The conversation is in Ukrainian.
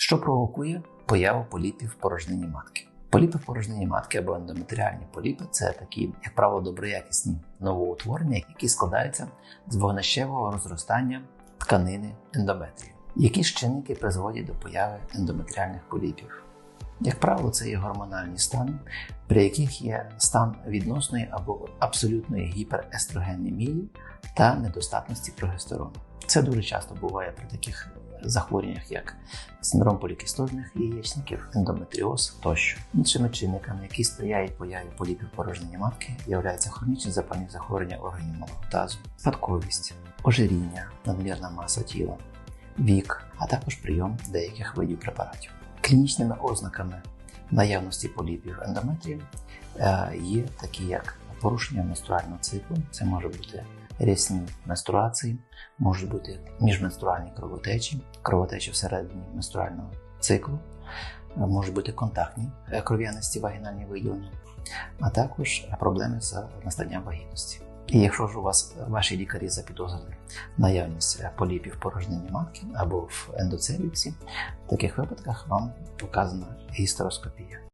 що провокує появу поліпів в порожнині матки. Поліпи в порожнині матки або ендометріальні поліпи це такі, як правило, доброякісні новоутворення, які складаються з вогнищевого розростання тканини ендометрію. Які ж чинники призводять до появи ендометріальних поліпів? Як правило, це є гормональні стани, при яких є стан відносної або абсолютної гіперестрогенемії та недостатності прогестерону. Це дуже часто буває при таких захворюваннях, як синдром полікістозних яєчників, ендометріоз тощо. Іншими чинниками, які сприяють появі поліпів порожнені матки, являються хронічні запальні захворювання органів малого тазу, спадковість, ожиріння, надмірна маса тіла, вік, а також прийом деяких видів препаратів. Клінічними ознаками наявності поліпів ендометрію е, є такі, як порушення менструального циклу, це може бути рясні менструації, можуть бути міжменструальні кровотечі, кровотечі всередині менструального циклу, можуть бути контактні кров'янисті вагінальні виділення, а також проблеми з настанням вагітності. І якщо ж у вас ваші лікарі запідозрили наявність поліпів в порожнині матки або в ендоцелюксі, в таких випадках вам показана гістероскопія.